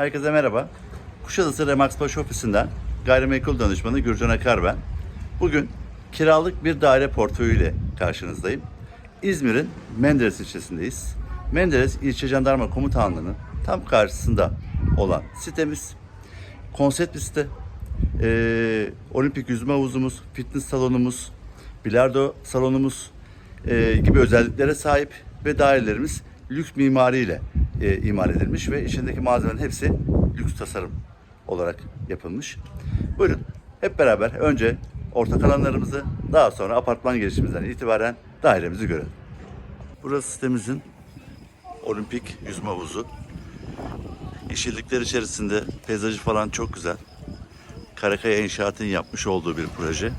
Herkese merhaba. Kuşadası Remax Paşa Ofisi'nden gayrimenkul danışmanı Gürcan Akar ben. Bugün kiralık bir daire portföyüyle karşınızdayım. İzmir'in Menderes ilçesindeyiz. Menderes İlçe Jandarma Komutanlığı'nın tam karşısında olan sitemiz. Konsept bir site. Ee, olimpik yüzme havuzumuz, fitness salonumuz, bilardo salonumuz e, gibi özelliklere sahip ve dairelerimiz lüks mimariyle e, imar edilmiş ve içindeki malzemelerin hepsi lüks tasarım olarak yapılmış. Buyurun hep beraber önce ortak alanlarımızı daha sonra apartman girişimizden itibaren dairemizi görelim. Burası sitemizin olimpik yüzme havuzu. Yeşillikler içerisinde peyzajı falan çok güzel. Karakaya İnşaat'ın yapmış olduğu bir proje.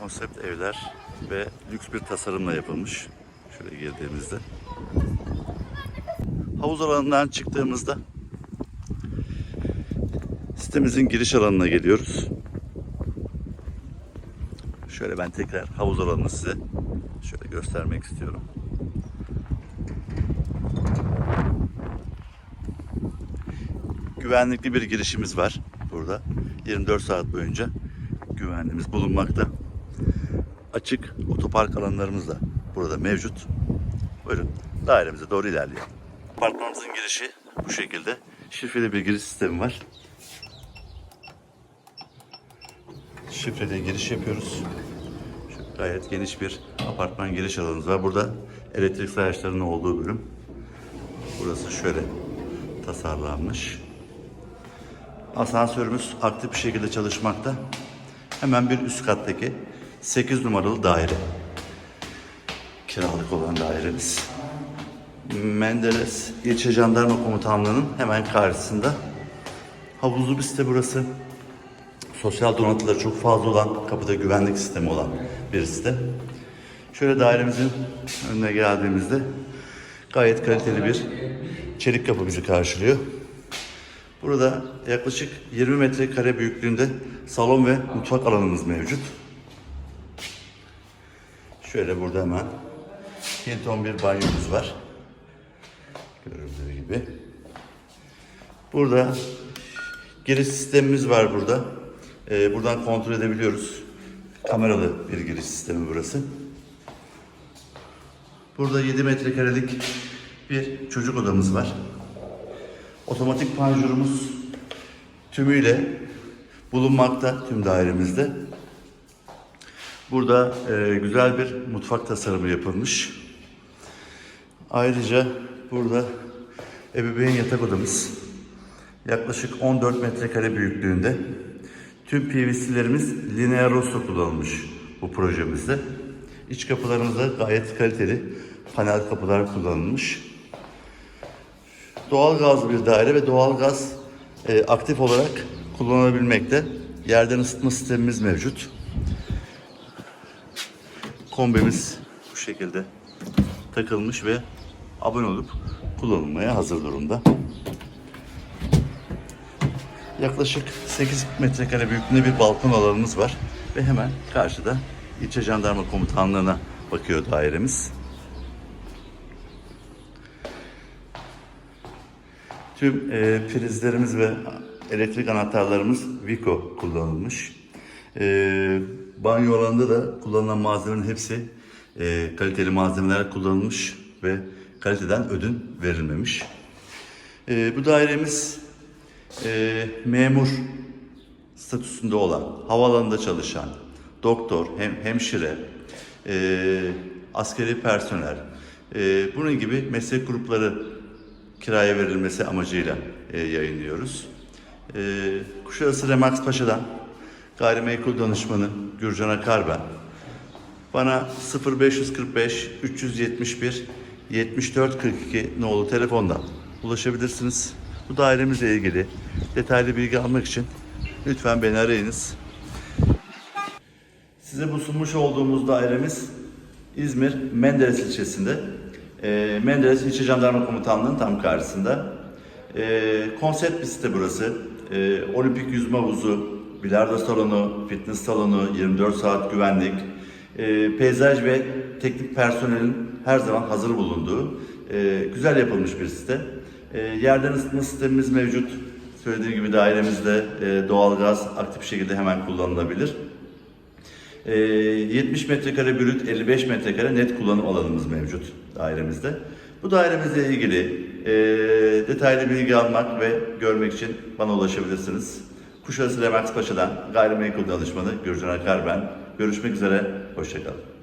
Konsept evler ve lüks bir tasarımla yapılmış. Şöyle girdiğimizde. Havuz alanından çıktığımızda sitemizin giriş alanına geliyoruz. Şöyle ben tekrar havuz alanını size şöyle göstermek istiyorum. Güvenlikli bir girişimiz var burada. 24 saat boyunca güvenliğimiz bulunmakta. Açık otopark alanlarımız da burada mevcut. Buyurun dairemize doğru ilerleyelim. Apartmanımızın girişi bu şekilde. Şifreli bir giriş sistemi var. Şifreli giriş yapıyoruz. Şu gayet geniş bir apartman giriş alanımız var. Burada elektrik sayaçlarının olduğu bölüm. Burası şöyle tasarlanmış. Asansörümüz aktif bir şekilde çalışmakta. Hemen bir üst kattaki 8 numaralı daire. Kiralık olan dairemiz. Menderes İlçe Jandarma Komutanlığı'nın hemen karşısında. Havuzlu bir site burası. Sosyal donatıları çok fazla olan, kapıda güvenlik sistemi olan bir site. Şöyle dairemizin önüne geldiğimizde gayet kaliteli bir çelik kapı bizi karşılıyor. Burada yaklaşık 20 metrekare büyüklüğünde salon ve mutfak alanımız mevcut. Şöyle burada hemen Hilton bir banyomuz var. Görüldüğü gibi. Burada giriş sistemimiz var burada. Ee, buradan kontrol edebiliyoruz. Kameralı bir giriş sistemi burası. Burada 7 metrekarelik bir çocuk odamız var. Otomatik panjurumuz tümüyle bulunmakta tüm dairemizde. Burada e, güzel bir mutfak tasarımı yapılmış. Ayrıca burada ebeveyn yatak odamız yaklaşık 14 metrekare büyüklüğünde. Tüm PVC'lerimiz linear rosto kullanılmış bu projemizde. İç kapılarımızda gayet kaliteli panel kapılar kullanılmış. Doğal gazlı bir daire ve doğal gaz e, aktif olarak kullanılabilmekte. Yerden ısıtma sistemimiz mevcut. Kombimiz bu şekilde takılmış ve abone olup kullanılmaya hazır durumda. Yaklaşık 8 metrekare büyüklüğünde bir balkon alanımız var ve hemen karşıda İlçe Jandarma Komutanlığı'na bakıyor dairemiz. Tüm e, prizlerimiz ve elektrik anahtarlarımız Vico kullanılmış. E, banyo alanında da kullanılan malzemelerin hepsi e, kaliteli malzemeler kullanılmış ve kaliteden ödün verilmemiş. E, bu dairemiz e, memur statüsünde olan, havaalanında çalışan, doktor, hem, hemşire, e, askeri personel, e, bunun gibi meslek grupları kiraya verilmesi amacıyla e, yayınlıyoruz. E, Kuşadası Remax Paşa'dan gayrimenkul danışmanı Gürcan Akar ben. Bana 0545 371 7442 nolu telefondan ulaşabilirsiniz. Bu dairemizle ilgili detaylı bilgi almak için lütfen beni arayınız. Size bu sunmuş olduğumuz dairemiz İzmir Menderes ilçesinde. E, Menderes İlçe Jandarma Komutanlığı'nın tam karşısında. E, konsept bir site burası. E, olimpik yüzme havuzu, bilardo salonu, fitness salonu, 24 saat güvenlik, e, peyzaj ve teknik personelin her zaman hazır bulunduğu E, güzel yapılmış bir site. E, yerden ısıtma sistemimiz mevcut. Söylediğim gibi dairemizde e, doğalgaz aktif şekilde hemen kullanılabilir. E, 70 metrekare brüt, 55 metrekare net kullanım alanımız mevcut dairemizde. Bu dairemizle ilgili e, detaylı bilgi almak ve görmek için bana ulaşabilirsiniz. Kuşadası Remax Paşa'dan gayrimenkul danışmanı Gürcan Akar ben. Görüşmek üzere, hoşçakalın.